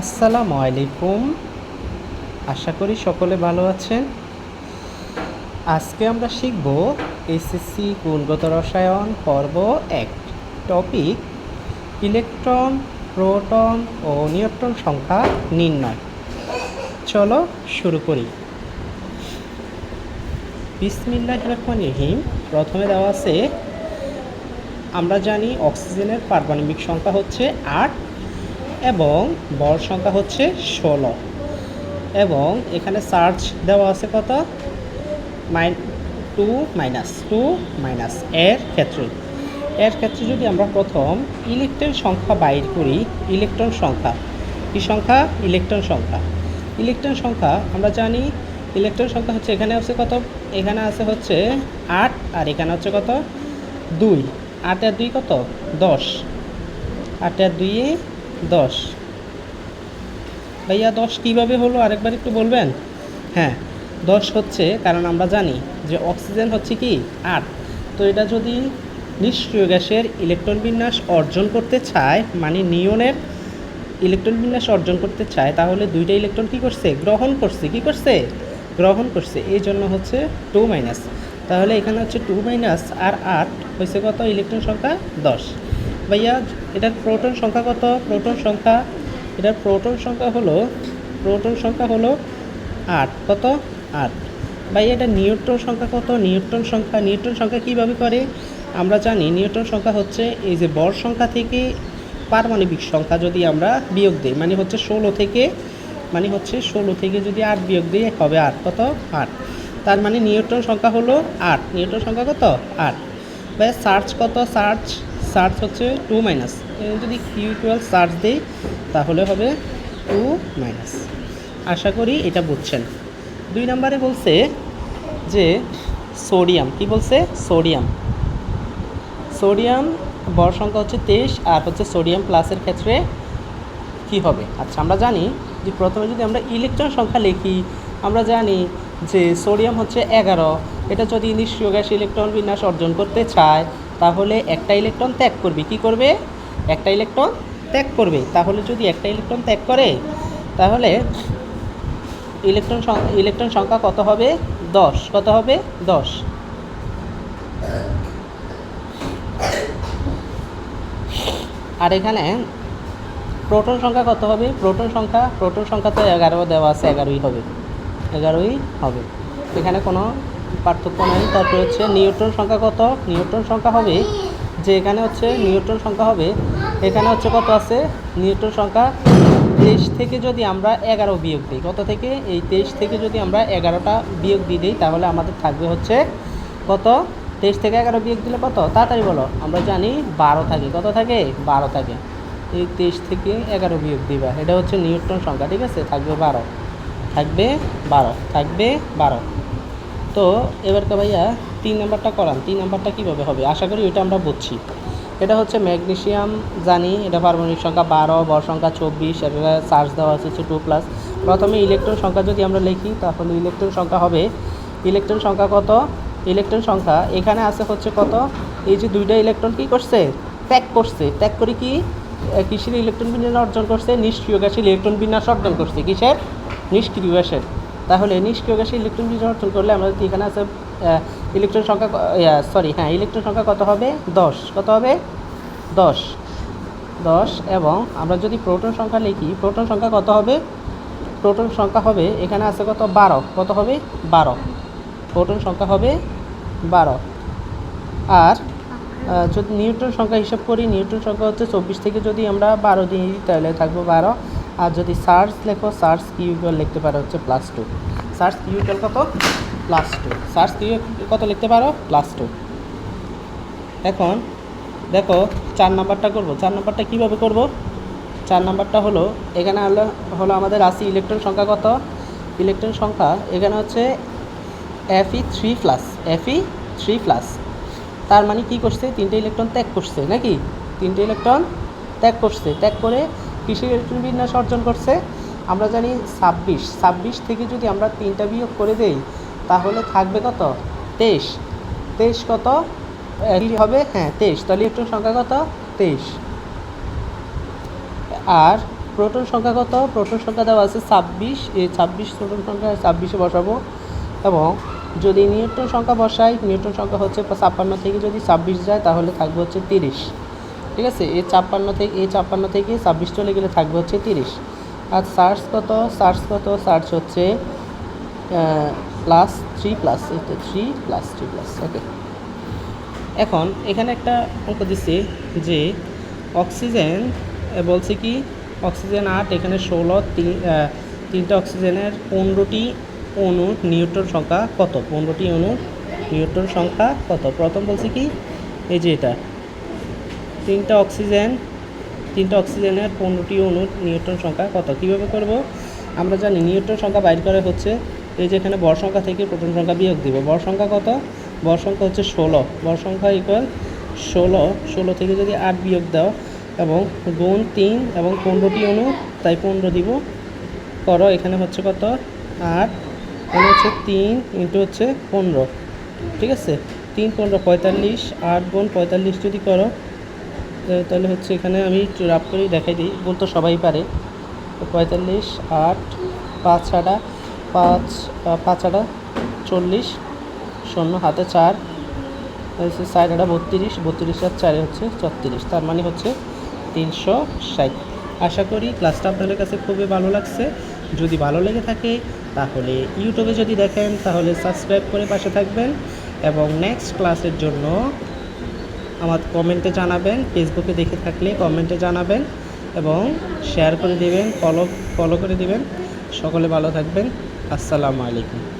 আসসালামু আলাইকুম। আশা করি সকলে ভালো আছেন। আজকে আমরা শিখব এসএসসি গুণগত রসায়ন পর্ব এক। টপিক, ইলেকট্রন, প্রোটন ও নিউট্রন সংখ্যা নির্ণয়। চলো শুরু করি। বিসমিল্লাহ রহমান রহিম, প্রথমে দেওয়া আছে, আমরা জানি অক্সিজেনের পারমাণবিক সংখ্যা হচ্ছে আট এবং বর সংখ্যা হচ্ছে ষোলো। এবং এখানে চার্জ দেওয়া আছে কত? Mine two minus two minus এর ক্ষেত্রে। এর ক্ষেত্রে যদি আমরা প্রথম ইলেকট্রন সংখ্যা বাইর করি, ইলেকট্রন সংখ্যা। কি সংখ্যা? ইলেকট্রন সংখ্যা। ইলেকট্রন সংখ্যা, আমরা জানি ইলেকট্রন সংখ্যা হচ্ছে এখানে আছে কত? এখানে আছে হচ্ছে আট আর এখানে হচ্ছে কত? দুই। আট আর দুই কত? দশ। আট আর দুইয়ে দশ। ভাইয়া, দশ কীভাবে হলো? আরেকবার একটু বলবেন? হ্যাঁ দশ হচ্ছে কারণ আমরা জানি যে অক্সিজেন হচ্ছে কি? আট। তো এটা যদি নিষ্ক্রিয় গ্যাসের ইলেকট্রন বিন্যাস অর্জন করতে চায় মানে নিয়নের ইলেকট্রন বিন্যাস অর্জন করতে চায়, তাহলে দুইটা ইলেকট্রন কী করছে? গ্রহণ করছে। কি করছে? গ্রহণ করছে। এই জন্য হচ্ছে টু মাইনাস। তাহলে এখানে হচ্ছে টু মাইনাস আর আট হয়েছে কত? ইলেকট্রন সংখ্যা দশ। ভাইয়া, এটার প্রোটন সংখ্যা কত? প্রোটন সংখ্যা, এটার প্রোটন সংখ্যা হলো প্রোটন সংখ্যা হলো আট। কত? আট। ভাই এটা নিউট্রন সংখ্যা কত? নিউট্রন সংখ্যা নিউট্রন সংখ্যা কীভাবে করে? আমরা জানি নিউট্রন সংখ্যা হচ্ছে এই যে বর সংখ্যা থেকে পারমাণবিক সংখ্যা যদি আমরা বিয়োগ দিই মানে হচ্ছে ষোলো থেকে মানে হচ্ছে ষোলো থেকে যদি আট বিয়োগ দিই হবে আট। কত? আট। তার মানে নিউট্রন সংখ্যা হলো আট। নিউট্রন সংখ্যা কত? আট। ভাই সার্চ কত? সার্চ সার্চ হচ্ছে টু মাইনাস। যদি কিউ টুয়েলভ সার্চ দিই, তাহলে হবে টু মাইনাস। আশা করি এটা বুঝছেন। দুই নম্বরে বলছে যে সোডিয়াম, কি বলছে? সোডিয়াম। সোডিয়াম বড় সংখ্যা হচ্ছে তেইশ, আর হচ্ছে সোডিয়াম প্লাসের ক্ষেত্রে কি হবে? আচ্ছা আমরা জানি যে প্রথমে যদি আমরা ইলেকট্রন সংখ্যা লিখি, আমরা জানি যে সোডিয়াম হচ্ছে এগারো। এটা যদি নিষ্ক্রিয় গ্যাস ইলেকট্রন বিন্যাস অর্জন করতে চায় তাহলে একটা ইলেকট্রন ত্যাগ করবে। কি করবে? একটা ইলেকট্রন ত্যাগ করবে। তাহলে যদি একটা ইলেকট্রন ত্যাগ করে, তাহলে ইলেকট্রন ইলেকট্রন সংখ্যা কত হবে? দশ। কত হবে? দশ। আর এখানে প্রোটন সংখ্যা কত হবে? প্রোটন সংখ্যা প্রোটন সংখ্যা তো এগারো দেওয়া আছে, এগারোই হবে। এগারোই হবে। এখানে কোনো পার্থক্য নেই। তারপরে হচ্ছে নিউট্রন সংখ্যা কত? নিউট্রন সংখ্যা হবে যে এখানে হচ্ছে নিউট্রন সংখ্যা হবে, এখানে হচ্ছে কত আছে? নিউট্রন সংখ্যা তেইশ থেকে যদি আমরা এগারো বিয়োগ দিই, কত থেকে? এই তেইশ থেকে যদি আমরা এগারোটা বিয়োগ দিয়ে দিই, তাহলে আমাদের থাকবে হচ্ছে কত? তেইশ থেকে এগারো বিয়োগ দিলে কত? তাড়াতাড়ি বলো, আমরা জানি বারো থাকে। কত থাকে? বারো থাকে। এই তেইশ থেকে এগারো বিয়োগ দিবা, এটা হচ্ছে নিউট্রন সংখ্যা, ঠিক আছে? থাকবে বারো। থাকবে বারো। থাকবে বারো। তো এবারকে ভাইয়া তিন নাম্বারটা করান। তিন নাম্বারটা কীভাবে হবে? আশা করি ওইটা আমরা বুঝছি। এটা হচ্ছে ম্যাগনেশিয়াম, জানি এটা পারমাণবিক সংখ্যা বারো বর সংখ্যা চব্বিশ এটা চার্জ দেওয়া আছে হচ্ছে টু প্লাস প্রথমে ইলেকট্রন সংখ্যা যদি আমরা লিখি, তাহলে ইলেকট্রন সংখ্যা হবে, ইলেকট্রন সংখ্যা কত? ইলেকট্রন সংখ্যা এখানে আছে হচ্ছে কত? এই যে দুইটা ইলেকট্রন কি করছে? ত্যাগ করছে। ত্যাগ করে কি? কিসের ইলেকট্রন বিন্যাস অর্জন করছে, নিষ্ক্রিয় গ্যাসের ইলেকট্রন বিন্যাস অর্জন করছে। কিসের? নিষ্ক্রিয় গ্যাসের। তাহলে নিষ্ক্রিয় গ্যাসে ইলেকট্রন বিন্যাস অর্জন করলে যদি এখানে আছে ইলেকট্রন সংখ্যা সরি হ্যাঁ ইলেকট্রন সংখ্যা কত হবে? দশ। কত হবে? দশ। দশ এবং আমরা যদি প্রোটন সংখ্যা লিখি প্রোটন সংখ্যা কত হবে? প্রোটন সংখ্যা হবে, এখানে আছে কত? বারো। কত হবে? বারো। প্রোটন সংখ্যা হবে বারো। আর যদি নিউট্রন সংখ্যা হিসাব করি নিউট্রন সংখ্যা হচ্ছে চব্বিশ থেকে যদি আমরা বারো দিই, তাহলে থাকব বারো। আর যদি সার্চ লেখো, সার্চ কিউইকুয়াল লিখতে পারো হচ্ছে প্লাস টু সার্চ কিউইকুয়াল কত প্লাস টু সার্চ কিউ কত লিখতে পারো? প্লাস টু এখন দেখো, চার নাম্বারটা করব। চার নাম্বারটা কীভাবে করব? চার নাম্বারটা হলো, এখানে হলো হলো আমাদের রাশি ইলেকট্রন সংখ্যা কত? ইলেকট্রন সংখ্যা এখানে হচ্ছে FE three plus FE three plus তার মানে কি করছে? তিনটে ইলেকট্রন ত্যাগ করছে, নাকি? তিনটে ইলেকট্রন ত্যাগ করছে। ত্যাগ করে কৃষি ইলেকট্রন বিন্যাস অর্জন করছে। আমরা জানি ছাব্বিশ। ছাব্বিশ থেকে যদি আমরা তিনটা বিয়োগ করে দেই, তাহলে থাকবে কত? তেইশ। তেইশ কত? হবে? হ্যাঁ তেইশ। তাহলে ইলেকট্রন সংখ্যা কত? তেইশ। আর প্রোটন সংখ্যা কত? প্রোটন সংখ্যা দেওয়া আছে ছাব্বিশ। এই ছাব্বিশ প্রোটন সংখ্যা ছাব্বিশে বসাবো। এবং যদি নিউটন সংখ্যা বসাই নিউটন সংখ্যা হচ্ছে ছাপ্পান্ন থেকে যদি ছাব্বিশ যায়, তাহলে থাকবে হচ্ছে তিরিশ। ঠিক আছে? এই ছাপ্পান্ন থেকে, এই ছাপ্পান্ন থেকে ছাব্বিশ চলে গেলে থাকবে হচ্ছে তিরিশ। আর সার্চ কত? সার্চ কত? সার্চ হচ্ছে plus three plus three plus three plus okay এখন এখানে একটা অঙ্ক দিচ্ছে যে অক্সিজেন বলছে কি? অক্সিজেন আট, এখানে ষোলো তিনটা অক্সিজেনের পনেরোটি অণুর নিউট্রন সংখ্যা কত? পনেরোটি অণুর নিউট্রন সংখ্যা কত? প্রথম বলছে কি? এই যে এটা। তিনটা অক্সিজেন তিনটা অক্সিজেনের পনেরোটি অণুর নিউটন সংখ্যা কত? কীভাবে করব? আমরা জানি নিউটন সংখ্যা বাইর করে হচ্ছে। এই যে এখানে বর সংখ্যা থেকে প্রোটন সংখ্যা বিয়োগ দিব। বর সংখ্যা কত? বর সংখ্যা হচ্ছে ষোলো। বর সংখ্যা ইকুয়াল ষোলো। ষোলো থেকে যদি আট বিয়োগ দাও এবং গুণ তিন এবং পনেরোটি অণু, তাই পনেরো দিব। করো, এখানে হচ্ছে কত? আট। এখানে হচ্ছে তিন ইন্টু হচ্ছে পনেরো। ঠিক আছে? তিন, পনেরো, পঁয়তাল্লিশ। আট গুণ পঁয়তাল্লিশ যদি করো তাহলে হচ্ছে এখানে আমি রাফ করেই দেখাই দিই। গুণ তো সবাই পারে। পঁয়তাল্লিশ, আট, পাঁচ আটা পাঁচ পাঁচ আটা চল্লিশ, শূন্য, হাতে চার হচ্ছে চার আটা বত্রিশ বত্রিশ আর চারে হচ্ছে চত্রিশ তার মানে হচ্ছে তিনশো ষাট। আশা করি ক্লাসটা আপনাদের কাছে খুবই ভালো লাগছে। যদি ভালো লেগে থাকে, তাহলে ইউটিউবে যদি দেখেন, তাহলে সাবস্ক্রাইব করে পাশে থাকবেন। এবং নেক্সট ক্লাসের জন্য আমার কমেন্টে জানাবেন ফেসবুকে দেখে থাকলে কমেন্টে জানাবেন এবং শেয়ার করে দেবেন ফলো ফলো করে দেবেন। সকলে ভালো থাকবেন। আসসালামু আলাইকুম।